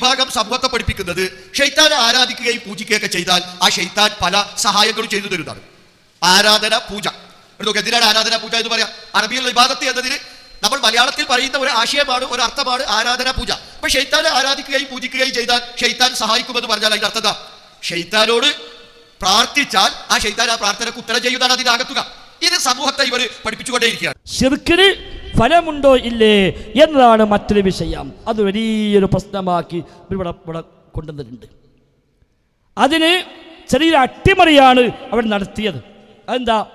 വിഭാഗം സമൂഹത്തെ പഠിപ്പിക്കുന്നത് ഷെയ്ത്താനെ ആരാധിക്കുകയും പൂജിക്കുകയൊക്കെ ചെയ്താൽ ആ ഷെയ്ത്താൻ പല സഹായങ്ങളും ചെയ്തു തരുന്നതാണ്. ആരാധന പൂജ. എടുത്തു എന്തിനാണ് ആരാധന പൂജ എന്ന് പറയാം? അറബിയിൽ വിഭാഗത്തിൽ എന്നതിന് നമ്മൾ മലയാളത്തിൽ പറയുന്ന ഒരു ആശയമാണ് ഒരു അർത്ഥമാണ് ആരാധന പൂജ. അപ്പൊ ഷെയ്ത്താനെ ആരാധിക്കുകയും പൂജിക്കുകയും ചെയ്താൽ ഷെയ്ത്താൻ സഹായിക്കുമെന്ന് പറഞ്ഞാൽ അതിന്റെ അർത്ഥം ഷെയ്ത്താനോട് പ്രാർത്ഥിച്ചാൽ ആ ഷെയ്ത്താൻ ആ പ്രാർത്ഥനക്ക് ഉത്തരം ചെയ്യുന്നതാണ് അതിനകത്തുക ഇത് സമൂഹത്തെ ഇവർ പഠിപ്പിച്ചുകൊണ്ടേയിരിക്കുകയാണ്. ശിർക്കിന് ഫലമുണ്ടോ ഇല്ലേ എന്നതാണ് മറ്റൊരു വിഷയം. അത് വലിയൊരു പ്രശ്നമാക്കി ഇവിടെ ഇവിടെ കൊണ്ടുവന്നിട്ടുണ്ട്. അതിന് ചെറിയൊരു അട്ടിമറിയാണ് അവർ നടത്തിയത്. അതെന്താ?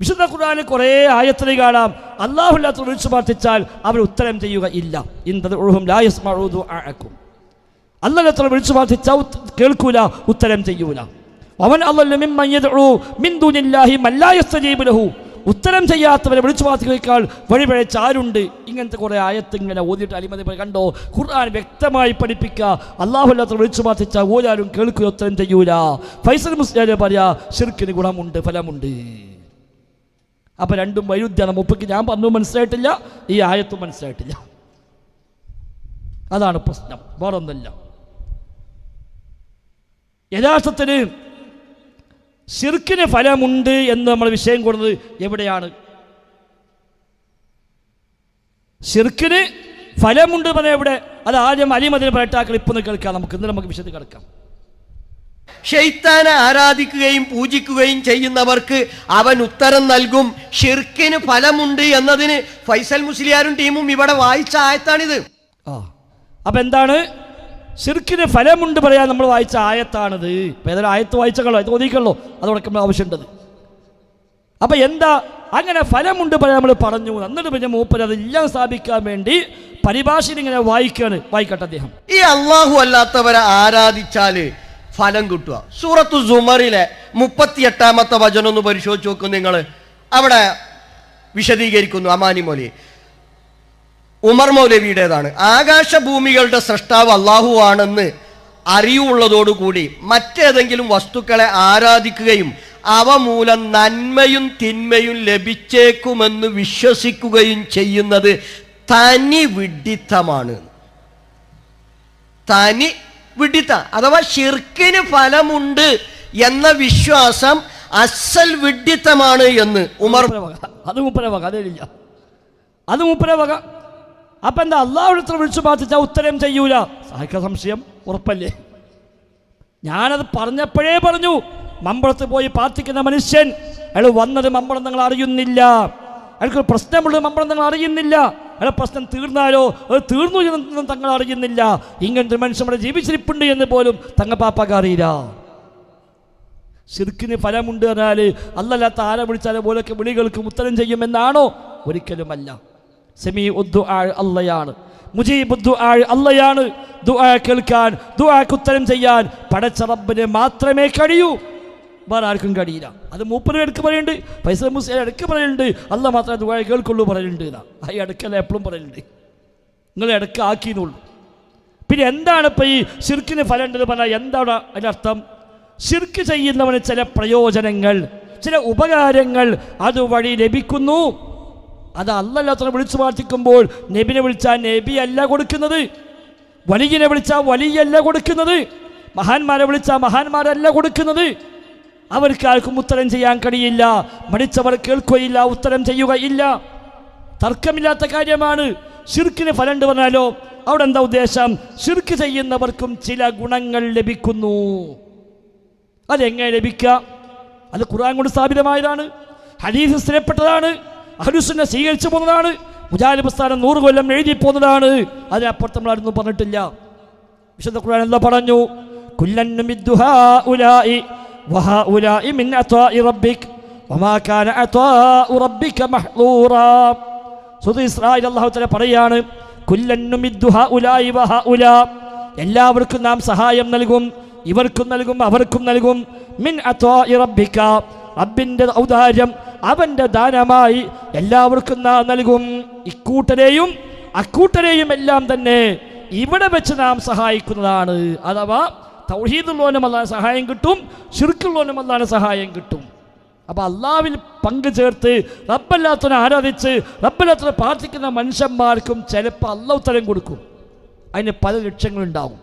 വിശുദ്ധ ഖുർആന് കുറേ ആയത്രി കാണാം. അള്ളാഹുല്ലാത്ത വിളിച്ചു പ്രാർത്ഥിച്ചാൽ അവർ ഉത്തരം ചെയ്യുക ഇല്ല. ഇന്നത് ഒഴുകും ലായസ് മഴൂതു ആക്കും അല്ലാത്ത വിളിച്ചു പ്രാർത്ഥിച്ചാൽ കേൾക്കൂല ഉത്തരം ചെയ്യൂല. ഉത്തരം ചെയ്യാത്തവരെ വിളിച്ചു പ്രാർത്ഥിക്കുന്നേക്കാൾ വഴിപഴച്ച ആരുണ്ട്? ഇങ്ങനത്തെ കുറേ ആയത്ത് ഇങ്ങനെ ഓതിയിട്ട് അലിമതി കണ്ടോ? ഖുർആൻ വ്യക്തമായി പഠിപ്പിക്കുക. അള്ളാഹുല്ലാത്ത വിളിച്ചു പ്രാർത്ഥിച്ചാൽ ഓരാരും കേൾക്കുക ഉത്തരം ചെയ്യൂല. ഫൈസൽ മുസ്ലിം പറയാ ഷിർക്കിന് ഗുണമുണ്ട് ഫലമുണ്ട്. അപ്പം രണ്ടും വൈരുദ്ധ്യമാണ് മുപ്പക്ക് ഞാൻ പറഞ്ഞു മനസ്സിലായിട്ടില്ല ഈ ആയത്തും മനസ്സിലായിട്ടില്ല. അതാണ് പ്രശ്നം. വേറൊന്നല്ല യഥാർത്ഥത്തിന് ശിർക്കിന് ഫലമുണ്ട് എന്ന് നമ്മൾ വിഷയം കൊടുത്തത് എവിടെയാണ്? സിർക്കിന് ഫലമുണ്ട് പറഞ്ഞ എവിടെ? അത് ആദ്യം അലിമതിന് പറയട്ടാക്കൾ ഇപ്പം കേൾക്കാം നമുക്ക്. ഇന്ന് നമുക്ക് വിഷയത്തിൽ കിടക്കാം. ഷെയ്ത്താനെ ആരാധിക്കുകയും പൂജിക്കുകയും ചെയ്യുന്നവർക്ക് അവൻ ഉത്തരം നൽകും. ഷിർക്കിന് ഫലമുണ്ട് എന്നതിന് ഫൈസൽ മുസ്ലിയാരും ടീമും ഇവിടെ വായിച്ച ആയത്താണിത്. ആ. അപ്പം എന്താണ്? ഷിർക്കിന് ഫലമുണ്ട് പറയാൻ നമ്മൾ വായിച്ച ആയത്താണിത്. ഏതായാലും ആയത്ത് വായിച്ചകളോ അത് ഒതുക്കല്ലോ അതോടൊക്കെ നമ്മൾ ആവശ്യമുണ്ടത്. അപ്പം എന്താ അങ്ങനെ ഫലമുണ്ട് പറയാൻ നമ്മൾ പറഞ്ഞു. എന്നിട്ട് പിന്നെ മൂപ്പര് അതെല്ലാം സ്ഥാപിക്കാൻ വേണ്ടി പരിഭാഷയിൽ ഇങ്ങനെ വായിക്കാണ് വായിക്കട്ടെ അദ്ദേഹം. ഈ അള്ളാഹു അല്ലാത്തവരെ ആരാധിച്ചാൽ ഫലം കിട്ടുക. സൂറത്തു സുമറിലെ മുപ്പത്തിയെട്ടാമത്തെ വചനം ഒന്ന് പരിശോധിച്ച് നോക്കും നിങ്ങൾ അവിടെ വിശദീകരിക്കുന്നു അമാനി മൗലി ഉമർ മൗലവിയുടേതാണ്. ആകാശഭൂമികളുടെ സൃഷ്ടാവ് അള്ളാഹു ആണെന്ന് അറിവുള്ളതോടുകൂടി മറ്റേതെങ്കിലും വസ്തുക്കളെ ആരാധിക്കുകയും അവ മൂലം നന്മയും തിന്മയും ലഭിച്ചേക്കുമെന്ന് വിശ്വസിക്കുകയും ചെയ്യുന്നത് തനി വിഡിത്തമാണ്. തനി വിഡിത്ത അഥവാ ഷിർക്കിന് ഫലമുണ്ട് എന്ന വിശ്വാസം അസൽ വിഡിത്തമാണ് എന്ന് ഉമർ അത് മുപ്പര വക അത് മുപ്പര വക അപ്പം എന്താ അള്ളാഹുടത്തിൽ വിളിച്ചു പ്രാർത്ഥിച്ചാൽ ഉത്തരം ചെയ്യൂല? സഹായിക്ക സംശയം? ഉറപ്പല്ലേ? ഞാനത് പറഞ്ഞപ്പോഴേ പറഞ്ഞു മമ്പളത്ത് പോയി പ്രാർത്ഥിക്കുന്ന മനുഷ്യൻ അയാൾ വന്നത് മമ്പളം നിങ്ങൾ അറിയുന്നില്ല. അയാൾക്ക് ഒരു പ്രശ്നമുള്ളത് മമ്പളം നിങ്ങൾ അറിയുന്നില്ല. അയാളെ പ്രശ്നം തീർന്നാലോ? അത് തീർന്നു എന്ന് തങ്ങൾ അറിയുന്നില്ല. ഇങ്ങനത്തെ മനുഷ്യൻ ഇവിടെ ജീവിച്ചിരിപ്പുണ്ട് എന്ന് പോലും തങ്ങ പാപ്പാക്ക് അറിയില്ല. ശിർക്കിന് ഫലമുണ്ട് എന്നാൽ അല്ലല്ലാത്ത ആരെ വിളിച്ചാൽ പോലൊക്കെ വിളികൾക്ക് ഉത്തരം ചെയ്യുമെന്നാണോ? ഒരിക്കലുമല്ല. സെമി ഉദ്ദു അല്ലയാണ് മുജീബ് ഉദ്ദു അല്ലയാണ് ദുആ കേൾക്കാൻ ദുആക്ക് ഉത്തരം ചെയ്യാൻ പടച്ച റബ്ബിന് മാത്രമേ കഴിയൂ. വേറെ ആർക്കും കഴിയില്ല. അത് മൂപ്പര് ഇടയ്ക്ക് പറയുന്നുണ്ട് പൈസ മുസ്ലിം ഇടയ്ക്ക് പറയുന്നുണ്ട് അല്ല മാത്രമേ ദുആ കേൾക്കുള്ളൂ പറയുന്നുണ്ട് എന്നാ. ആ എപ്പോഴും പറയുന്നുണ്ട് നിങ്ങൾ ഇടയ്ക്ക് ആക്കിയെന്നുള്ളൂ. പിന്നെ എന്താണ് ഇപ്പം ഈ ഷിർക്കിന് ഫലം ഉണ്ടെന്ന് പറഞ്ഞാൽ എന്താണ് അതിനർത്ഥം ഷിർക്ക് ചെയ്യുന്നവന് ചില പ്രയോജനങ്ങൾ ചില ഉപകാരങ്ങൾ അതുവഴി ലഭിക്കുന്നു. അത് അല്ലല്ലാത്ത വിളിച്ചു പ്രാർത്ഥിക്കുമ്പോൾ നബിനെ വിളിച്ചാൽ നബി അല്ല കൊടുക്കുന്നത്. വലിയനെ വിളിച്ചാൽ വലിയല്ല കൊടുക്കുന്നത്. മഹാന്മാരെ വിളിച്ചാൽ മഹാന്മാരല്ല കൊടുക്കുന്നത്. അവർക്ക് ആർക്കും ഉത്തരം ചെയ്യാൻ കഴിയില്ല. മടിച്ചവർ കേൾക്കുകയില്ല ഉത്തരം ചെയ്യുകയില്ല തർക്കമില്ലാത്ത കാര്യമാണ്. ഷിർക്കിന് ഫലണ്ട് പറഞ്ഞാലോ? അവിടെ എന്താ ഉദ്ദേശം? ശിർക്ക് ചെയ്യുന്നവർക്കും ചില ഗുണങ്ങൾ ലഭിക്കുന്നു. അതെങ്ങനെ ലഭിക്കുക? അത് ഖുർആൻ കൊണ്ട് സ്ഥാപിതമായതാണ്. ഹദീസ് സ്ഥിരപ്പെട്ടതാണ്. അഹലുസുന്നെ സ്വീകരിച്ചു പോകുന്നതാണ്. പുജാരി പ്രസ്ഥാനം നൂറ് കൊല്ലം എഴുതി പോകുന്നതാണ്. അതിനപ്പുറത്ത് നമ്മൾ ആരൊന്നും പറഞ്ഞിട്ടില്ല. വിശുദ്ധ ഖുർആൻ എന്താ പറഞ്ഞു? പറയാണ് എല്ലാവർക്കും നാം സഹായം നൽകും ഇവർക്കും നൽകും അവർക്കും നൽകും. മിൻ റബ്ബിന്റെ ഔദാര്യം അവന്റെ ദാനമായി എല്ലാവർക്കും നാം നൽകും. ഇക്കൂട്ടരെയും അക്കൂട്ടരെയും എല്ലാം തന്നെ ഇവിടെ വെച്ച് നാം സഹായിക്കുന്നതാണ്. അഥവാ തൗഹീദുള്ളവനും അല്ലാതെ സഹായം കിട്ടും ഷിർക്കുള്ളവനും അല്ലാതെ സഹായം കിട്ടും. അപ്പോൾ അള്ളാവിൽ പങ്കു ചേർത്ത് റബ്ബല്ലാത്തനെ ആരാധിച്ച് റബ്ബല്ലാത്തനെ പ്രാർത്ഥിക്കുന്ന മനുഷ്യന്മാർക്കും ചിലപ്പോൾ അല്ല ഉത്തരം കൊടുക്കും. അതിന് പല ലക്ഷ്യങ്ങളുണ്ടാവും.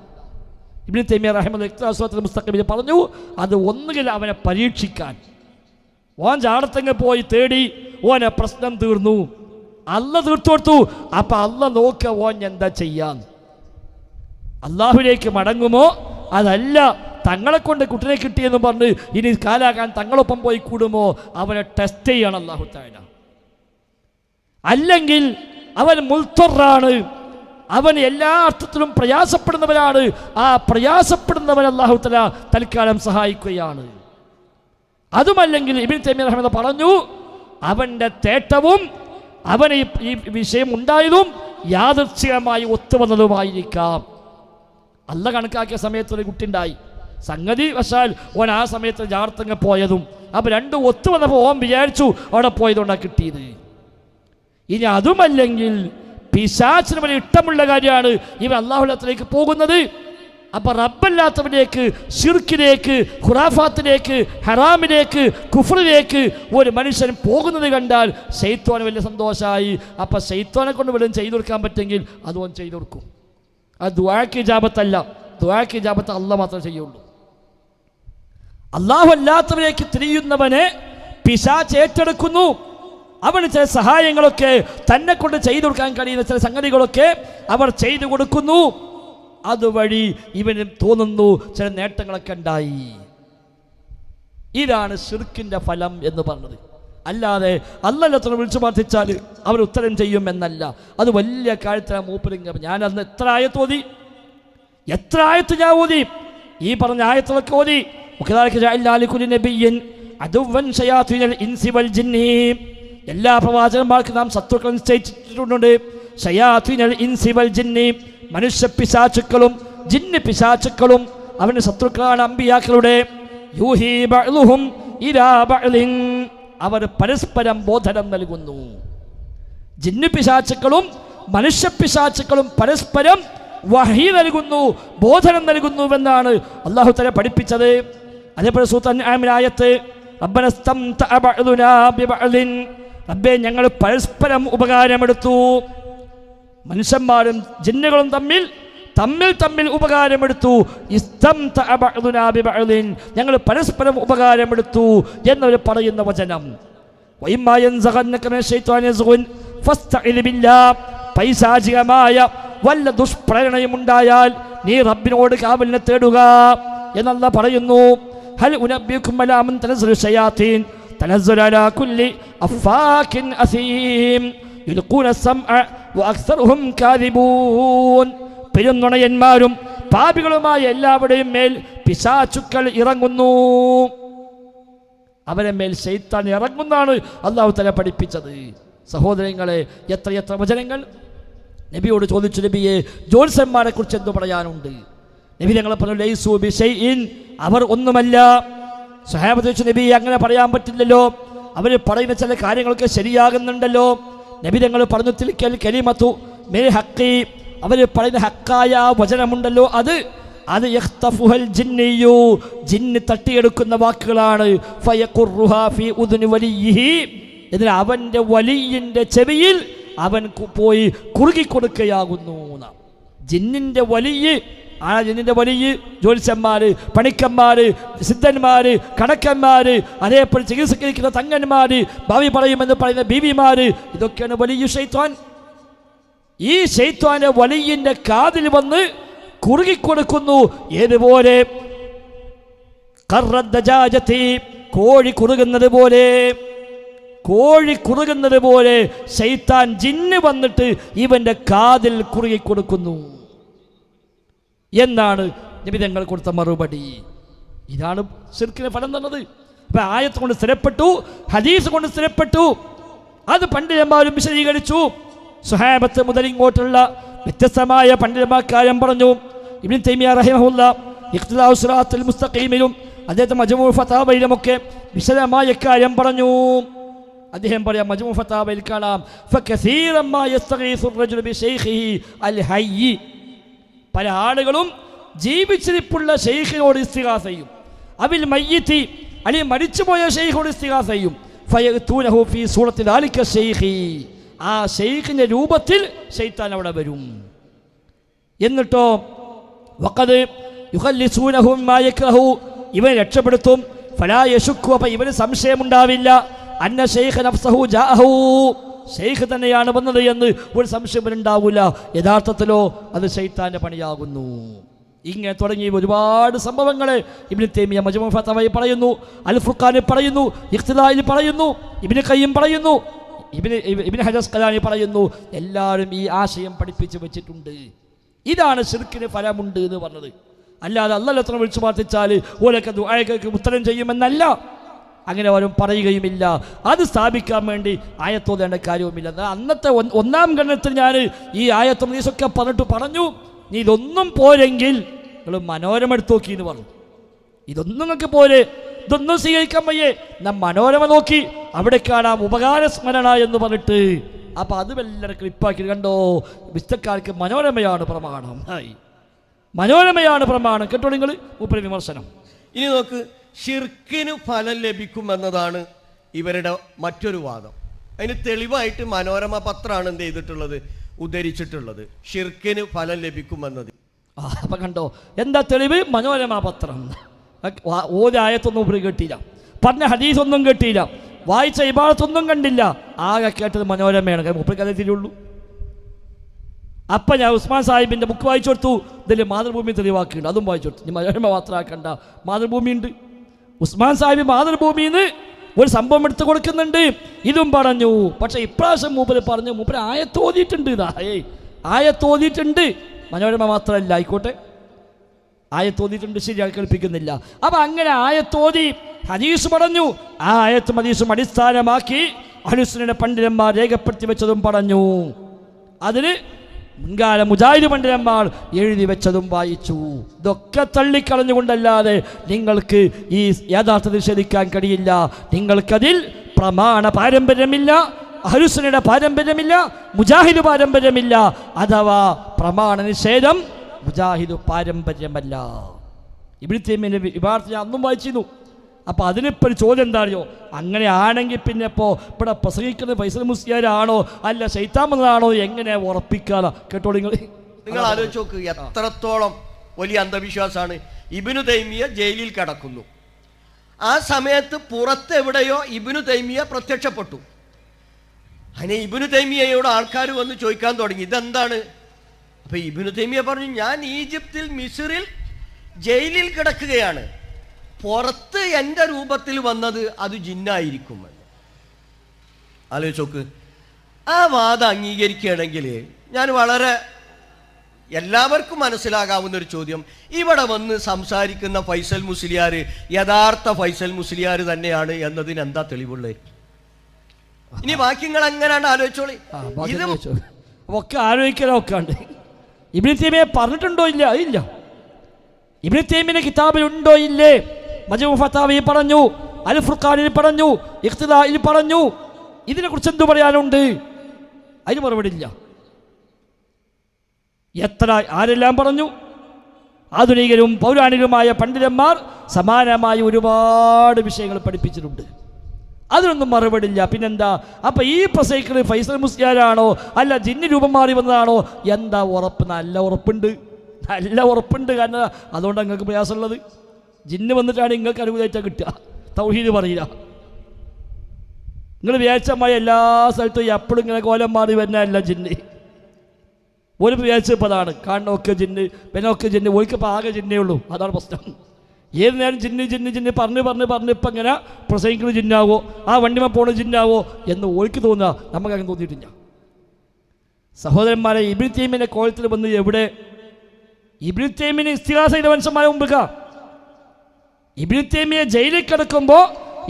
ഇബിൻ തൈമിയ റഹ്മദ് മുസ്തഖിമിൽ പറഞ്ഞു അത് ഒന്നുകിൽ അവനെ പരീക്ഷിക്കാൻ. ഓൻ ചാടത്തങ്ങ് പോയി തേടി ഓനെ പ്രശ്നം തീർന്നു. അല്ല തീർത്തു അപ്പൊ അല്ല നോക്കുക ഓൻ എന്താ ചെയ്യാൻ? അള്ളാഹുലേക്ക് മടങ്ങുമോ? അതല്ല. തങ്ങളെ കൊണ്ട് കുട്ടിനെ കിട്ടിയെന്ന് പറഞ്ഞ് ഇനി കാലാകാൻ തങ്ങളൊപ്പം പോയി കൂടുമോ? അവനെ ടെസ്റ്റ് ചെയ്യണം അള്ളാഹു താഴ അല്ലെങ്കിൽ അവൻ മുൽത്തൊറാണ് അവൻ എല്ലാ അർത്ഥത്തിലും പ്രയാസപ്പെടുന്നവനാണ്. ആ പ്രയാസപ്പെടുന്നവൻ അള്ളാഹു തല തൽക്കാലം സഹായിക്കുകയാണ്. അതുമല്ലെങ്കിൽ ഇബിൻ തൈമിയ അഹമ്മദ് പറഞ്ഞു അവന്റെ തേട്ടവും അവന് ഈ- വിഷയം ഉണ്ടായതും യാദൃച്ഛികമായി ഒത്തുവന്നതുമായിരിക്കാം. അല്ല കണക്കാക്കിയ സമയത്ത് ഒരു കുട്ടി ഉണ്ടായി സംഗതി വശാൽ ഓൻ ആ സമയത്ത് ജാർത്തങ്ങ പോയതും അപ്പോൾ രണ്ടും ഒത്തു വന്നപ്പോൾ ഓൻ വിചാരിച്ചു അവിടെ പോയതുകൊണ്ടാണ് കിട്ടിയത്. ഇനി അതുമല്ലെങ്കിൽ പിശാച്ചിന് വലിയ ഇഷ്ടമുള്ള കാര്യമാണ് ഇവൻ അള്ളാഹുലത്തിലേക്ക് പോകുന്നത്. അപ്പൊ റബ്ബല്ലാത്തവനിലേക്ക് ഷിർക്കിലേക്ക് ഖുറാഫാത്തിലേക്ക് ഹറാമിലേക്ക് കുഫറിലേക്ക് ഒരു മനുഷ്യൻ പോകുന്നത് കണ്ടാൽ ശൈത്തോന് വലിയ സന്തോഷമായി അപ്പൊ ശൈത്തോനെ കൊണ്ട് വല്ലതും ചെയ്തു കൊടുക്കാൻ പറ്റുമെങ്കിൽ അതും ചെയ്തു കൊടുക്കും. അത് ദ്വാക്ക് ജാപത്തല്ല ദ്വാക്ക് ജാപത്ത് അല്ല മാത്രമേ ചെയ്യുള്ളൂ. അള്ളാഹു തിരിയുന്നവനെ പിശാച്ച് ഏറ്റെടുക്കുന്നു. അവന് ചില സഹായങ്ങളൊക്കെ തന്നെ കൊണ്ട് ചെയ്തു കൊടുക്കാൻ കഴിയുന്ന ചില സംഗതികളൊക്കെ അവർ ചെയ്തു കൊടുക്കുന്നു. അതുവഴി ഇവനും തോന്നുന്നു ചില നേട്ടങ്ങളൊക്കെ ഉണ്ടായി. ഇതാണ് ഷിർക്കിന്റെ ഫലം എന്ന് പറഞ്ഞത്. അല്ലാതെ അല്ലല്ലത്ര വിളിച്ചു പ്രാർത്ഥിച്ചാൽ അവർ ഉത്തരം ചെയ്യും എന്നല്ല. അത് വലിയ കാര്യത്തിലാണ് മൂപ്പരിങ്ങ. ഞാൻ അന്ന് എത്ര ആയത്ത് ഓതി? എത്ര ആയത്ത് ഞാൻ ഓതി? ഈ പറഞ്ഞ ആയത്തുകളൊക്കെ ഓതി. എല്ലാ പ്രവാചകന്മാർക്കും നാം ശത്രുക്കൾ നിശ്ചയിച്ചിട്ടുണ്ട്. മനുഷ്യ പിശാചുക്കളും ജിന്ന് പിശാചുക്കളും അവന് ശത്രുക്കളാണ് അമ്പിയാക്കളുടെ. അവർ പരസ്പരം ബോധനം നൽകുന്നു. ജിന്നു പിശാച്ചുക്കളും മനുഷ്യ പിശാച്ചുക്കളും പരസ്പരം വഹി നൽകുന്നു ബോധനം നൽകുന്നുവെന്നാണ് അള്ളാഹു തല പഠിപ്പിച്ചത്. അതേപോലെ സൂത്രായത്ത് റബ്ബനസ്തം. റബ്ബേ ഞങ്ങൾ പരസ്പരം ഉപകാരമെടുത്തു. മനുഷ്യന്മാരും ജിന്നുകളും തമ്മിൽ തമ്മിൽ തമ്മിൽ ഉപകാരമെടുത്തു. ഞങ്ങൾ പരസ്പരം ഉപകാരമെടുത്തു എന്നവർ പറയുന്ന വചനം. പൈശാചികമായ വല്ല ദുഷ്പ്രേരണയുമുണ്ടായാൽ നീ റബ്ബിനോട് കാവലിനെ തേടുക എന്നല്ല പറയുന്നു. ഹൽ ഉനബിക്കുമലാമൻ പെരുന്നുണയന്മാരും പാപികളുമായ എല്ലാവരുടെയും മേൽ പിശാചുക്കൾ ഇറങ്ങുന്നു. അവരെ മേൽ ശൈത്താൻ ഇറങ്ങുന്നാണ് അള്ളാഹു തല പഠിപ്പിച്ചത്. സഹോദരങ്ങളെ എത്രയെത്ര വചനങ്ങൾ? നബിയോട് ചോദിച്ചു നബിയെ ജോത്സ്യന്മാരെ കുറിച്ച് എന്തു പറയാനുണ്ട്? നബി ഞങ്ങളെ പറഞ്ഞു ലൈസു അവർ ഒന്നുമല്ല. സഹാബത്ത് നബി അങ്ങനെ പറയാൻ പറ്റില്ലല്ലോ. അവർ പറയുന്ന ചില കാര്യങ്ങളൊക്കെ ശരിയാകുന്നുണ്ടല്ലോ. നബി ഞങ്ങൾ പറഞ്ഞു തിൽക്കൽ കലിമത്തു മേ ഹക്കി അവർ പറയുന്ന ഹക്കായ വചനമുണ്ടല്ലോ അത്. അത് ജിന്നിയു. ജിന്ന് തട്ടിയെടുക്കുന്ന വാക്കുകളാണ്. ഇതിന് അവന്റെ വലിയിന്റെ ചെവിയിൽ അവൻ പോയി കുറുകി കൊടുക്കുകയാകുന്നു ന്ന്. ജിന്നിന്റെ വലിയ ആ ജിന്നിന്റെ വലിയ ജ്യോത്സ്യന്മാർ പണിക്കന്മാർ സിദ്ധന്മാർ കണക്കന്മാർ അതേപോലെ ചികിത്സിക്കുന്ന തങ്ങന്മാർ ഭാവി പറയുമെന്ന് പറയുന്ന ബീവിമാർ ഇതൊക്കെയാണ് വലിയ ഷെയ്ത്വാൻ ഈ ഷെയ്ത്വാനെ വലിയന്റെ കാതിൽ വന്ന് കുറുകിക്കൊടുക്കുന്നു ഏതുപോലെ കറദ്ദജാജത്തി കോഴി കുറുകുന്നത് പോലെ കോഴി കുറുകുന്നത് പോലെ ശൈത്താൻ ജിന്ന് വന്നിട്ട് ഇവന്റെ കാതിൽ കുറുകിക്കൊടുക്കുന്നു എന്നാണ് നിമിതങ്ങൾ കൊടുത്ത മറുപടി? ഇതാണ് സിർക്കിന് ഫലം തന്നത്. അപ്പൊ ആയത്ത് കൊണ്ട് സ്ഥിരപ്പെട്ടു ഹദീസ് കൊണ്ട് സ്ഥിരപ്പെട്ടു. അത് പണ്ഡിതന്മാരും വിശദീകരിച്ചു. സുഹാബത്ത് മുതൽ ഇങ്ങോട്ടുള്ള വ്യത്യസ്തമായ പണ്ഡിതന്മാർക്കാര്യം പറഞ്ഞു ഇബ്നു തൈമിയ റഹിമഹുല്ല ഇഖ്തിലാഉ സിറാത്തുൽ മുസ്തഖീമിലും അദ്ദേഹത്തെ മജമു ഫതാബയിലുമൊക്കെ വിശദമായ കാര്യം പറഞ്ഞു. അദ്ദേഹം പറയാം മജമു ഫതാബയിൽ കാണാം പല ആളുകളും ജീവിച്ചിരിപ്പുള്ള ഷെയ്ഖിനോട് ഇസ്തിഹാസ ചെയ്യും. അവിൽ മയ്യത്തി അല്ലെങ്കിൽ മരിച്ചുപോയ ഷെയ്ഖോട് ഇസ്തിഹാസ ചെയ്യും. സൂറത്തിൽ ആ രൂപത്തിൽ അവിടെ വരും. എന്നിട്ടോ ഇവനെ രക്ഷപ്പെടുത്തും. ഫലാ ഇവന് സംശയമുണ്ടാവില്ല. അന്ന ഷെയ്ഖ് നഫ്സഹു ഷെയ്ഖ് തന്നെയാണ് വന്നത് എന്ന് ഒരു സംശയം ഉണ്ടാവില്ല. യഥാർത്ഥത്തിലോ അത് ശൈത്താന്റെ പണിയാകുന്നു. ഇങ്ങനെ തുടങ്ങി ഒരുപാട് സംഭവങ്ങളെ ഇബിന് തേമിയ മജമു ഫത്തവയിൽ പറയുന്നു അൽ ഫുഖാനിൽ പറയുന്നു ഇഖ്തിലായിൽ പറയുന്നു ഇബിന് കയ്യും പറയുന്നു ഇബിന് ഇബിന് ഹജസ് കലാനി പറയുന്നു. എല്ലാവരും ഈ ആശയം പഠിപ്പിച്ച് വെച്ചിട്ടുണ്ട്. ഇതാണ് ശിർക്കിന് ഫലമുണ്ട് എന്ന് പറഞ്ഞത്. അല്ലാതെ അല്ലല്ലത്ര വിളിച്ചു പ്രാർത്ഥിച്ചാൽ ഓരോക്കെ ഉത്തരം ചെയ്യുമെന്നല്ല. അങ്ങനെ ആരും പറയുകയുമില്ല. അത് സ്ഥാപിക്കാൻ വേണ്ടി ആയത്തോതേണ്ട കാര്യവുമില്ല. അന്നത്തെ ഒന്നാം ഗണത്തിൽ ഞാൻ ഈ ആയത്തും നീസൊക്കെ പറഞ്ഞിട്ട് പറഞ്ഞു നീ ഇതൊന്നും പോരെങ്കിൽ നിങ്ങൾ മനോരമ എടുത്തു നോക്കി എന്ന് പറഞ്ഞു. ഇതൊന്നും നിങ്ങൾക്ക് പോരെ? ഇതൊന്നും സ്വീകരിക്കാൻ വയ്യേ? നാം മനോരമ നോക്കി അവിടെ കാണാം ഉപകാര സ്മരണ എന്ന് പറഞ്ഞിട്ട്. അപ്പൊ അത് എല്ലാവരും ക്ലിപ്പാക്കി കണ്ടോ വിസ്തക്കാർക്ക് മനോരമയാണ് പ്രമാണം. മനോരമയാണ് പ്രമാണം. കേട്ടോ നിങ്ങൾ ഉപരി വിമർശനം. ഇനി നോക്ക് ഷിർക്കിന് ഫലം ലഭിക്കുമെന്നതാണ് ഇവരുടെ മറ്റൊരു വാദം. അതിന് തെളിവായിട്ട് മനോരമ പത്രമാണ് എന്ത് ചെയ്തിട്ടുള്ളത്? ഉദ്ധരിച്ചിട്ടുള്ളത്. ഷിർക്കിന് ഫലം ലഭിക്കുമെന്നത്. ആ അപ്പം കണ്ടോ? എന്താ തെളിവ്? മനോരമ പത്രം. ഓരായത്തൊന്നും ഉപരി കിട്ടിയില്ല പറഞ്ഞ ഹദീസൊന്നും കിട്ടിയില്ല വായിച്ച ഇബാദത്തൊന്നും കണ്ടില്ല. ആകെ കേട്ടത് മനോരമയാണ്. മുപ്പത് കഥ തിരിയുള്ളൂ അപ്പം ഞാൻ ഉസ്മാൻ സാഹിബിന്റെ ബുക്ക് വായിച്ചു കൊടുത്തു. ഇതിൽ മാതൃഭൂമി തെളിവാക്കിയിട്ടുണ്ട്. അതും വായിച്ചു കൊടുത്തു. മനോരമ മാത്രമാക്കണ്ട മാതൃഭൂമി ഉണ്ട് ഉസ്മാൻ സാഹിബ് മാതൃഭൂമിയിൽ നിന്ന് ഒരു സംഭവം എടുത്തു കൊടുക്കുന്നുണ്ട്. ഇതും പറഞ്ഞു. പക്ഷെ ഇപ്രാവശ്യം മൂപ്പര് പറഞ്ഞു മൂപ്പര് ആയത്തോതിയിട്ടുണ്ട് ഇതാ. ഏയ് ആയത്തോതിയിട്ടുണ്ട് മനോരമ മാത്രമല്ല ആയിക്കോട്ടെ. ആയത്തോതിയിട്ടുണ്ട് ശരിയായി കേൾപ്പിക്കുന്നില്ല. അപ്പൊ അങ്ങനെ ആയത്തോതി ഹദീസ് പറഞ്ഞു. ആ ആയത്തും ഹദീസും അടിസ്ഥാനമാക്കി അനുസരണ പണ്ഡിതന്മാർ രേഖപ്പെടുത്തി വെച്ചതും പറഞ്ഞു. അതിന് മുൻകാല മുജാഹിദ് പണ്ഡിതന്മാർ എഴുതി വെച്ചതും വായിച്ചു. ഇതൊക്കെ തള്ളിക്കളഞ്ഞുകൊണ്ടല്ലാതെ നിങ്ങൾക്ക് ഈ യഥാർത്ഥ നിഷേധിക്കാൻ കഴിയില്ല. നിങ്ങൾക്കതിൽ പ്രമാണ പാരമ്പര്യമില്ല അഹരുസനയുടെ പാരമ്പര്യമില്ല മുജാഹിദ് പാരമ്പര്യമില്ല അഥവാ പ്രമാണ നിഷേധം മുജാഹിദ് പാരമ്പര്യമല്ല. ഇവിടുത്തെ വിഭാഗത്തിൽ അന്നും വായിച്ചിരുന്നു. അപ്പോൾ അതിനിപ്പോൾ ഒരു ചോദ്യം എന്താ അറിയോ? അങ്ങനെ ആണെങ്കിൽ പിന്നെ ഇപ്പോൾ ഇവിടെ പ്രസംഗിക്കുന്നത് ഫൈസൽ മുസ്ലിയാരാണോ? അല്ല ശൈത്താമെന്നതാണോ എങ്ങനെ ഉറപ്പിക്കാതെ കേട്ടോ നിങ്ങൾ. നിങ്ങൾ ആലോചിച്ച് നോക്ക് എത്രത്തോളം വലിയ അന്ധവിശ്വാസമാണ്. ഇബിനു തൈമിയ ജയിലിൽ കിടക്കുന്നു. ആ സമയത്ത് പുറത്ത് എവിടെയോ ഇബിനു തൈമിയ പ്രത്യക്ഷപ്പെട്ടു. അങ്ങനെ ഇബിനു തൈമിയയോട് ആൾക്കാർ വന്ന് ചോദിക്കാൻ തുടങ്ങി ഇതെന്താണ്? അപ്പൊ ഇബിനു തൈമിയ പറഞ്ഞു ഞാൻ ഈജിപ്തിൽ മിസിറിൽ ജയിലിൽ കിടക്കുകയാണ്. പുറത്ത് എന്റെ രൂപത്തിൽ വന്നത് അത് ജിന്നായിരിക്കും ആലോചിച്ചോക്ക്. ആ വാദം അംഗീകരിക്കുകയാണെങ്കിൽ ഞാൻ വളരെ എല്ലാവർക്കും മനസ്സിലാകാവുന്ന ഒരു ചോദ്യം. ഇവിടെ വന്ന് സംസാരിക്കുന്ന ഫൈസൽ മുസ്ലിയാർ യഥാർത്ഥ ഫൈസൽ മുസ്ലിയാർ തന്നെയാണ് എന്നതിന് എന്താ തെളിവുള്ളത് ഇനി വാക്യങ്ങൾ നിങ്ങൾ എങ്ങനെയാണ് ആലോചിച്ചോളി? ഇത് ഒക്കെ ആലോചിക്കലൊക്കെ ഉണ്ട്. ഇബിന് തേമിയെ പറഞ്ഞിട്ടുണ്ടോ ഇല്ല? ഇല്ല. ഇബിന് തേമിന്റെ കിതാബിൽ ഉണ്ടോ ഇല്ലേ? മജമു ഫത്താവി പറഞ്ഞു അൽ ഫുർഖാനിൽ പറഞ്ഞു ഇഖ്തിദായിൽ പറഞ്ഞു. ഇതിനെക്കുറിച്ച് എന്തു പറയാനുണ്ട്? അതിന് മറുപടിയില്ല. എത്ര ആരെല്ലാം പറഞ്ഞു? ആധുനികരും പൗരാണികരുമായ പണ്ഡിതന്മാർ സമാനമായ ഒരുപാട് വിഷയങ്ങൾ പഠിപ്പിച്ചിട്ടുണ്ട്. അതിനൊന്നും മറുപടിയില്ല. പിന്നെന്താ? അപ്പൊ ഈ പ്രസൈക്കിൾ ഫൈസൽ മുസ്ലിയാരാണോ? അല്ല ജിന്നി രൂപം മാറി വന്നതാണോ? എന്താ ഉറപ്പ്? നല്ല ഉറപ്പുണ്ട്. നല്ല ഉറപ്പുണ്ട് കാരണം അതുകൊണ്ട് നിങ്ങൾക്ക് പ്രയാസമുള്ളത്. ജിന്ന് വന്നിട്ടാണ് നിങ്ങൾക്ക് അനുകൂലമായിട്ട് കിട്ടുക. തൗഹീദ് പറയില്ല. നിങ്ങൾ വിചാരിച്ചമായ എല്ലാ സ്ഥലത്തും എപ്പോഴും ഇങ്ങനെ കോലം മാറി വരുന്നതല്ല ജിന്ന്. ഒരു വിചാരിച്ചപ്പോൾ അതാണ്. കാണണമൊക്കെ ജിന്ന് പെനൊക്കെ ജിന്ന് ഓൽക്കിപ്പോൾ ആകെ ജിന്നേ ഉള്ളൂ. അതാണ് പ്രശ്നം. ഏത് നേരം ജിന്ന് ജിന്ന് ജിന്ന് പറഞ്ഞ് പറഞ്ഞ് പറഞ്ഞ് ഇപ്പം ഇങ്ങനെ പ്രസംഗിക്കുന്ന ജിന്നാവോ ആ വണ്ടിമ പോണ ജിന്നാവോ എന്ന് ഒഴിക്ക് തോന്നുക നമുക്ക് അങ്ങനെ തോന്നിയിട്ടില്ല. സഹോദരന്മാരെ ഇബ്രിത്തീമിന്റെ കോലത്തിൽ വന്ന് എവിടെ? ഇബ്രിത്തീമിന് ഇസ്തിഹാസ ചെയ്ത മനുഷ്യന്മാരെ ഇബ്രിത്തീമിയെ ജയിലിൽ കിടക്കുമ്പോൾ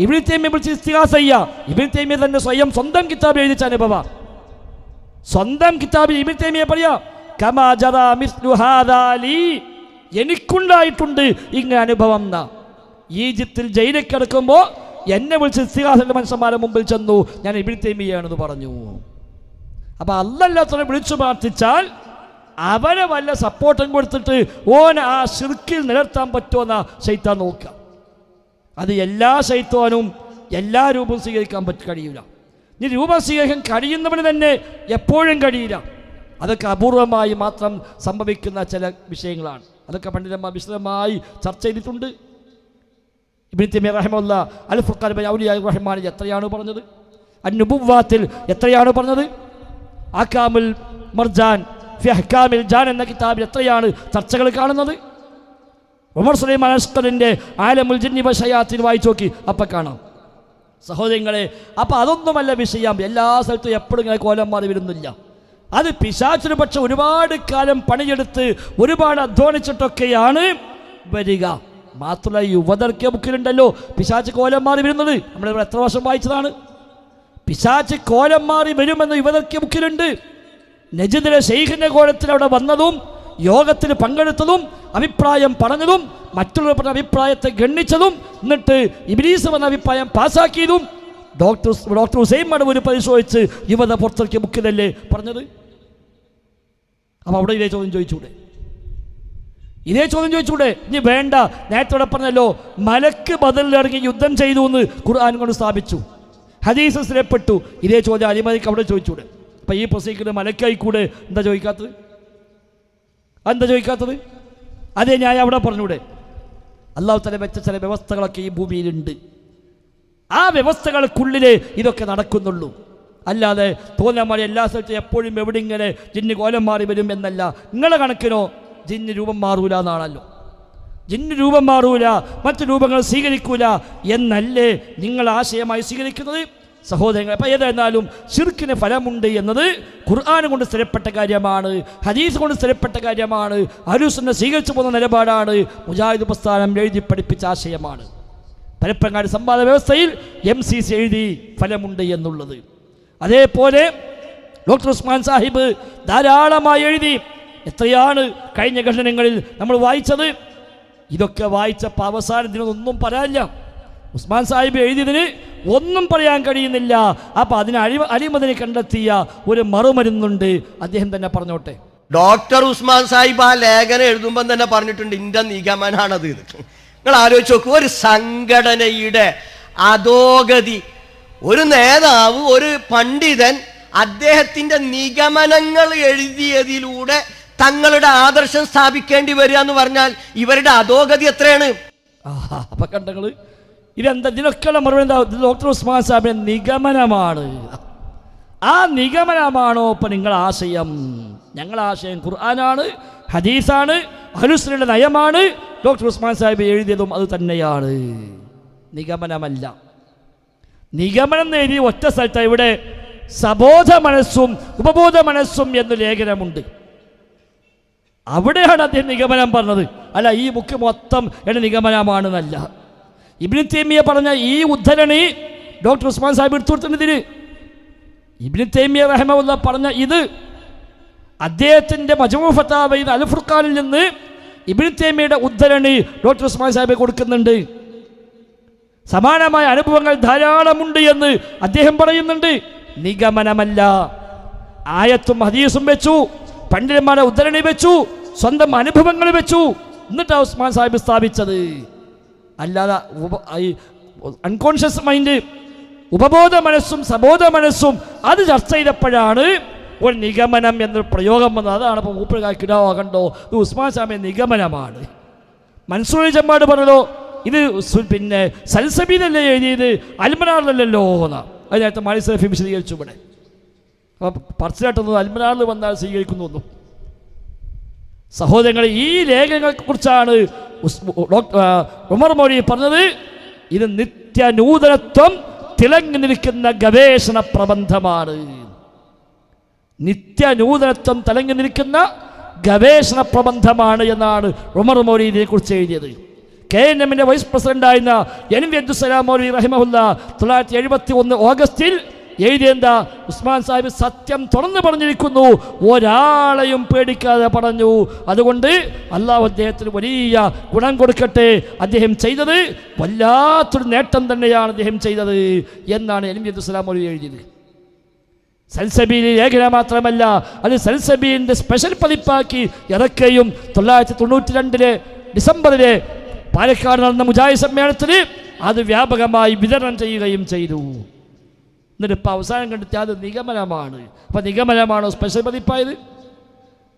ഇബ്രിത്തീമിയെ വിളിച്ച് ഇസ്തിഹാസ ചെയ്യുക ഇബ്രിത്തീമിയെ തന്നെ സ്വയം സ്വന്തം കിതാബ് എഴുതിച്ച അനുഭവ സ്വന്തം കിതാബിൽ ഇബിൻ തൈമിയെ പറയാ. എനിക്കുണ്ടായിട്ടുണ്ട് ഇങ്ങനെ അനുഭവം എന്നാ ഈജിപ്തിൽ ജയിലിൽ കിടക്കുമ്പോൾ എന്നെ വിളിച്ച് ഇസ്തിഹാസന്റെ മനുഷ്യന്മാരെ മുമ്പിൽ ചെന്നു. ഞാൻ ഇബിൻ പറഞ്ഞു. അപ്പൊ അല്ലല്ലാത്തവരെ വിളിച്ചു പ്രാർത്ഥിച്ചാൽ അവനെ വല്ല സപ്പോർട്ടും കൊടുത്തിട്ട് ഓൻ ആ ശിർക്കിൽ നിലർത്താൻ പറ്റുമെന്നാ ശൈത്താൻ നോക്കുക. അത് എല്ലാ ശൈത്വാനും എല്ലാ രൂപവും സ്വീകരിക്കാൻ പറ്റ കഴിയില്ല ഇനി രൂപം സ്വീകരിക്കാൻ കഴിയുന്നവന് തന്നെ എപ്പോഴും കഴിയില്ല. അതൊക്കെ അപൂർവമായി മാത്രം സംഭവിക്കുന്ന ചില വിഷയങ്ങളാണ്. അതൊക്കെ പണ്ഡിതന്മാർ വിശദമായി ചർച്ച ചെയ്തിട്ടുണ്ട്. ഇബിൻ തിമിയ റഹമുല്ല അൽ ഫുഖാൻ റഹ്മാനിൽ എത്രയാണ് പറഞ്ഞത്? അന്നുബുവാത്തിൽ എത്രയാണ് പറഞ്ഞത്? ആക്കാമുൽ മർജാൻ ഫിഹ്കാമിൽ ജാൻ എന്ന കിതാബിൽ എത്രയാണ് ചർച്ചകൾ കാണുന്നത്? ഉമർ സുലൈമാൻ അസ്കറിന്റെ ആലമുൽ ജിന്നി ബഷയാത്തിൽ വായിച്ചു നോക്കി. അപ്പം കാണാം. സഹോദരങ്ങളെ അപ്പം അതൊന്നുമല്ല വിഷയം. എല്ലാ സ്ഥലത്തും എപ്പോഴും ഇങ്ങനെ കോലം മാറി വരുന്നില്ല. അത് പിശാച്ചിന് പക്ഷെ ഒരുപാട് കാലം പണിയെടുത്ത് ഒരുപാട് അധ്വാനിച്ചിട്ടൊക്കെയാണ് വരിക. മാത്രമല്ല യുവതർക്കിയ ബുക്കിലുണ്ടല്ലോ പിശാച്ച് കോലം മാറി വരുന്നത്. നമ്മളിവിടെ എത്ര വർഷം വായിച്ചതാണ്? പിശാച്ച് കോലം മാറി വരുമെന്ന് യുവതർക്കിയ ബുക്കിലുണ്ട്. നജിദിലെ ഷെയ്ഖിന്റെ കോലത്തിൽ അവിടെ വന്നതും യോഗത്തിൽ പങ്കെടുത്തതും അഭിപ്രായം പറഞ്ഞതും മറ്റുള്ളവർ പറഞ്ഞ അഭിപ്രായത്തെ ഗണ്ണിച്ചതും എന്നിട്ട് ഇബിലീസ് വന്ന അഭിപ്രായം പാസ്സാക്കിയതും ഡോക്ടർ ഡോക്ടർ ഹുസൈൻ മടവൂര് പരിശോധിച്ച് യുവത പുറത്തേക്ക് മുക്കിലല്ലേ പറഞ്ഞത്? അപ്പോൾ അവിടെ ഇതേ ചോദ്യം ചോദിച്ചൂടെ? ഇതേ ചോദ്യം ചോദിച്ചൂടെ? ഇനി വേണ്ട. നേരത്തെ ഇവിടെ പറഞ്ഞല്ലോ മലക്ക് ബദലിലിറങ്ങി യുദ്ധം ചെയ്തു എന്ന് ഖുർആൻ കൊണ്ട് സ്ഥാപിച്ചു. ഹദീസ് സ്ഥിരപ്പെട്ടു ഇതേ ചോദ്യം അലിമതിക്ക് അവിടെ ചോദിച്ചൂടെ? അപ്പം ഈ പ്രസംഗിക്കുന്ന മലക്കായി കൂടെ എന്താ ചോദിക്കാത്തത്? എന്താ ചോദിക്കാത്തത്? അതേ ഞാൻ അവിടെ പറഞ്ഞൂടെ. അള്ളാഹു തല വെച്ച ചില വ്യവസ്ഥകളൊക്കെ ഈ ഭൂമിയിലുണ്ട്. ആ വ്യവസ്ഥകൾക്കുള്ളിൽ ഇതൊക്കെ നടക്കുന്നുള്ളൂ. അല്ലാതെ തോന്നമാരി എല്ലാ സ്ഥലത്തും എപ്പോഴും എവിടെ ഇങ്ങനെ ജിന്ന് കോലം മാറി വരും എന്നല്ല. നിങ്ങളെ കണക്കിനോ ജിന്ന് രൂപം മാറൂല എന്നാണല്ലോ. ജിന്ന് രൂപം മാറൂല മറ്റു രൂപങ്ങൾ സ്വീകരിക്കൂല എന്നല്ലേ നിങ്ങൾ ആശയമായി സ്വീകരിക്കുന്നത്? സഹോദരങ്ങൾ അപ്പം ഏതായിരുന്നാലും ഷിർക്കിന് ഫലമുണ്ട് എന്നത് ഖുർആൻ കൊണ്ട് സ്ഥിരപ്പെട്ട കാര്യമാണ് ഹദീസ് കൊണ്ട് സ്ഥിരപ്പെട്ട കാര്യമാണ് അരുസിനെ സ്വീകരിച്ചു പോകുന്ന നിലപാടാണ് മുജാഹിദ് പ്രസ്ഥാനം എഴുതി പഠിപ്പിച്ച ആശയമാണ്. പരപ്പങ്ങാട് സംവാദ വ്യവസ്ഥയിൽ എം സി സി എഴുതി ഫലമുണ്ട് എന്നുള്ളത്. അതേപോലെ ഡോക്ടർ ഉസ്മാൻ സാഹിബ് ധാരാളമായി എഴുതി എത്രയാണ് കഴിഞ്ഞ ഘടനങ്ങളിൽ നമ്മൾ വായിച്ചത്? ഇതൊക്കെ വായിച്ചപ്പോൾ അവസാനത്തിനൊന്നും പറയാനില്ല. ഉസ്മാൻ സാഹിബ് എഴുതിയതിന് ഒന്നും പറയാൻ കഴിയുന്നില്ല. അപ്പം അതിന് അഴി അഴിമതിനെ കണ്ടെത്തിയ ഒരു മറുമരുന്നുണ്ട്. അദ്ദേഹം തന്നെ പറഞ്ഞോട്ടെ. ഡോക്ടർ ഉസ്മാൻ സാഹിബ് ആ ലേഖനം എഴുതുമ്പം തന്നെ പറഞ്ഞിട്ടുണ്ട് ഇന്ത്യ നിഗമനാണത് നിങ്ങൾ ആലോചിച്ച് നോക്കൂ ഒരു സംഘടനയുടെ അധോഗതി. ഒരു നേതാവ് ഒരു പണ്ഡിതൻ അദ്ദേഹത്തിന്റെ നിഗമനങ്ങൾ എഴുതിയതിലൂടെ തങ്ങളുടെ ആദർശം സ്ഥാപിക്കേണ്ടി വരിക എന്ന് പറഞ്ഞാൽ ഇവരുടെ അധോഗതി എത്രയാണ്? അപ്പൊ കണ്ടങ്ങൾ ഇതെന്താ? ഇതിനൊക്കെയുള്ള മറുപടി എന്താ? ഡോക്ടർ ഉസ്മാൻ സാഹിബിന്റെ നിഗമനമാണ്. ആ നിഗമനമാണോ? ഇപ്പൊ നിങ്ങൾ ആശയം. ഞങ്ങളുടെ ആശയം ഖുർആനാണ് ഹദീസാണ് അലുസ്ലിന്റെ നയമാണ്. ഡോക്ടർ ഉസ്മാൻ സാഹിബ് എഴുതിയതും അത് തന്നെയാണ്. നിഗമനമല്ല. നിഗമനം എഴുതി ഒറ്റ സ്ഥലത്ത് ഇവിടെ സബോധ മനസ്സും ഉപബോധ മനസ്സും എന്ന ലേഖനമുണ്ട്. അവിടെയാണ് അദ്ദേഹം നിഗമനം പറഞ്ഞത്. അല്ല ഈ ബുക്ക് മൊത്തം എന്റെ നിഗമനമാണെന്നല്ല. ഇബിന് തേമിയ പറഞ്ഞ ഈ ഉദ്ധരണി ഡോക്ടർ ഉസ്മാൻ സാഹിബ് എടുത്തു കൊടുത്തതിന് ഇബിന് തേമിയ റഹമുല്ല പറഞ്ഞ ഇത് അദ്ദേഹത്തിന്റെ മജമു ഫത്താബയിൽ അൽഫുർഖാനിൽ നിന്ന് ഇബിന് തേമിയുടെ ഉദ്ധരണി ഡോക്ടർ ഉസ്മാൻ സാഹിബ് കൊടുക്കുന്നുണ്ട്. സമാനമായ അനുഭവങ്ങൾ ധാരാളമുണ്ട് എന്ന് അദ്ദേഹം പറയുന്നുണ്ട്. നിഗമനമല്ല. ആയത്തും ഹദീസും വെച്ചു പണ്ഡിതന്മാരെ ഉദ്ധരണി വെച്ചു സ്വന്തം അനുഭവങ്ങൾ വെച്ചു. എന്നിട്ടാണ് ഉസ്മാൻ സാഹിബ് സ്ഥാപിച്ചത്. അല്ലാതെ അൺകോൺഷ്യസ് മൈൻഡ് ഉപബോധ മനസ്സും സബോധ മനസ്സും അത് ചർച്ച ചെയ്തപ്പോഴാണ് ഒരു നിഗമനം എന്നൊരു പ്രയോഗം വന്നത്. അതാണ് ഇപ്പോൾ മൂപ്പുകാക്കിടോ കണ്ടോ? ഇത് ഉസ്മാൻ സ്വാമി നിഗമനമാണ്. മൻസൂർ ചെമ്പാട് പറഞ്ഞതോ ഇത് പിന്നെ സൽസബീലല്ലേ എഴുതിയത്? അൽമനാറിലല്ലോ അതിനകത്ത് അത് നേരത്തെ മാലി സലഫി വിശദീകരിച്ചു ഇവിടെ. അപ്പോൾ പറച്ചിലായിട്ടൊന്നും അൽമനാറിൽ വന്നാൽ സ്വീകരിക്കുന്നു ഒന്നും സഹോദരങ്ങളെ ഈ ലേഖനങ്ങളെ കുറിച്ചാണ് ഡോക്ടർ ഉമർ മൗലി പറഞ്ഞത്. ഇത് നിത്യനൂതനത്വം തിളങ്ങി നിൽക്കുന്ന ഗവേഷണ പ്രബന്ധമാണ്. നിത്യനൂതനത്വം തിളങ്ങി നിൽക്കുന്ന ഗവേഷണ പ്രബന്ധമാണ് എന്നാണ് ഉമർ മൗലി ഇതിനെക്കുറിച്ച് എഴുതിയത്. കെ എൻ എമ്മിന്റെ വൈസ് പ്രസിഡന്റായിരുന്ന എൻ വി അബ്ദുസലാം മൗലി റഹിമഹുല്ല തൊള്ളായിരത്തി എഴുപത്തി ഒന്ന് ഓഗസ്റ്റിൽ എഴുതിയെന്താ? ഉസ്മാൻ സാഹിബ് സത്യം തുറന്നു പറഞ്ഞിരിക്കുന്നു. ഒരാളെയും പേടിക്കാതെ പറഞ്ഞു. അതുകൊണ്ട് അള്ളാഹു അദ്ദേഹത്തിന് വലിയ ഗുണം കൊടുക്കട്ടെ. അദ്ദേഹം ചെയ്തത് വല്ലാത്തൊരു നേട്ടം തന്നെയാണ് അദ്ദേഹം ചെയ്തത് എന്നാണ് വി അബ്ദുസലാം മൗലി എഴുതിയത്. സൽസബീൽ ലേഖന മാത്രമല്ല അത് സൽസബീലിന്റെ സ്പെഷ്യൽ പതിപ്പാക്കി ഇറക്കുകയും തൊള്ളായിരത്തി തൊണ്ണൂറ്റി രണ്ടിലെ ഡിസംബറിലെ പാലക്കാട് നടന്ന മുജാഹിദ് സമ്മേളനത്തിൽ അത് വ്യാപകമായി വിതരണം ചെയ്യുകയും ചെയ്തു. എന്നിട്ട് ഇപ്പോൾ അവസാനം കണ്ടെത്തി അത് നിഗമനമാണ്. അപ്പം നിഗമനമാണോ സ്പെഷ്യൽ പതിപ്പായത്?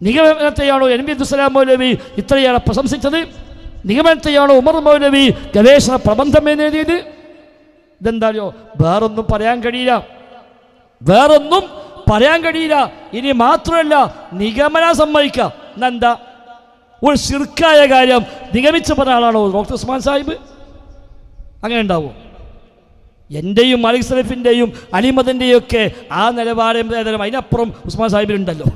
നിഗമനത്തെയാണോ എൻ ബി ദുസ്സലാം മൗലവി ഇത്രയേറെ പ്രശംസിച്ചത്? നിഗമനത്തെയാണോ ഉമർ മൗലവി ഗവേഷണ പ്രബന്ധം എഴുതിയത്? ഇതെന്താണോ? വേറൊന്നും പറയാൻ കഴിയില്ല. വേറൊന്നും പറയാൻ കഴിയില്ല. ഇനി മാത്രമല്ല നിഗമന സമ്മതിക്കുക. എന്നെന്താ ഒരു ശിർക്കായ കാര്യം നിഗമിച്ച പറഞ്ഞ ആളാണോ ഡോക്ടർ ഉസ്മാൻ സാഹിബ്? അങ്ങനെ ഉണ്ടാവോ? എന്റെയും മാലിക് സലഫിന്റെയും അലിമതിന്റെയും ഒക്കെ ആ നിലപാട് അതിനപ്പുറം ഉസ്മാൻ സാഹിബിനുണ്ടല്ലോ